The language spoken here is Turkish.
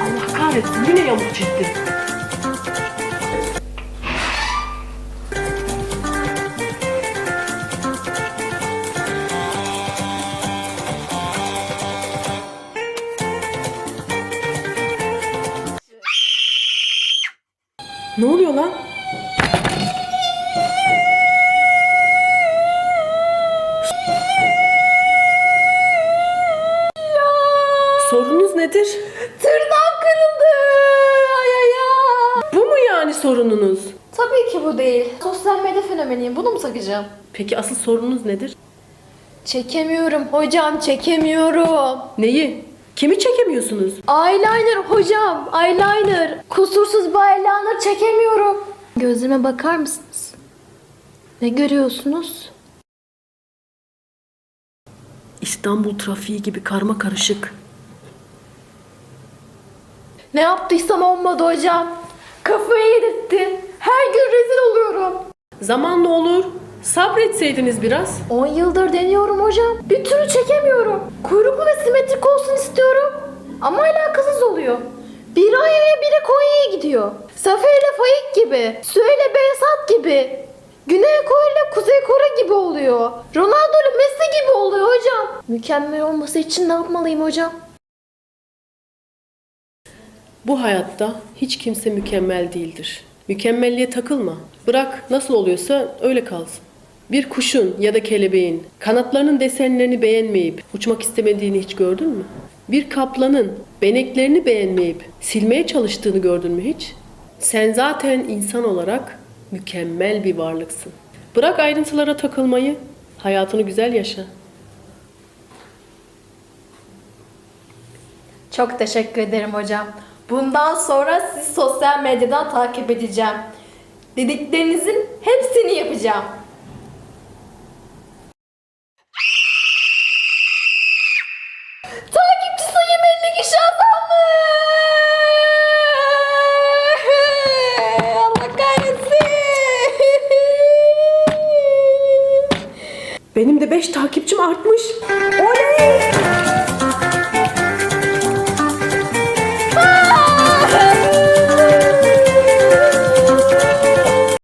Allah kahretsin yine yamuk. Ne oluyor lan? Sorunuz nedir? Tırnağım kırıldı. Ay ay ay. Bu mu yani sorununuz? Tabii ki bu değil. Sosyal medya fenomeniyim. Bunu mu takacağım? Peki asıl sorunuz nedir? Çekemiyorum hocam, çekemiyorum. Neyi? Kimi çekemiyorsunuz? Eyeliner hocam, eyeliner. Kusursuz bir eyeliner çekemiyorum. Gözüme bakar mısınız? Ne görüyorsunuz? İstanbul trafiği gibi karma karışık. Ne yaptıysam olmadı hocam. Kafayı yedirtti. Her gün rezil oluyorum. Zamanla olur. Sabretseydiniz biraz. 10 yıldır deniyorum hocam. Bir türlü çekemiyorum. Kuyruklu ve simetrik olsun istiyorum. Ama alakasız oluyor. Biri Aya'ya biri Konya'ya gidiyor. Safiye ile Faik gibi. Süheyl Behzat gibi. Güney Kore ile Kuzey Kore gibi oluyor. Ronaldo ile Messi. Mükemmel olması için ne yapmalıyım hocam? Bu hayatta hiç kimse mükemmel değildir. Mükemmelliğe takılma. Bırak nasıl oluyorsa öyle kalsın. Bir kuşun ya da kelebeğin kanatlarının desenlerini beğenmeyip uçmak istemediğini hiç gördün mü? Bir kaplanın beneklerini beğenmeyip silmeye çalıştığını gördün mü hiç? Sen zaten insan olarak mükemmel bir varlıksın. Bırak ayrıntılara takılmayı, hayatını güzel yaşa. Çok teşekkür ederim hocam. Bundan sonra sizi sosyal medyadan takip edeceğim. Dediklerinizin hepsini yapacağım. Takipçi sayım 50 kişi azalmış. Allah kahretsin. Benim de 5 takipçim artmış.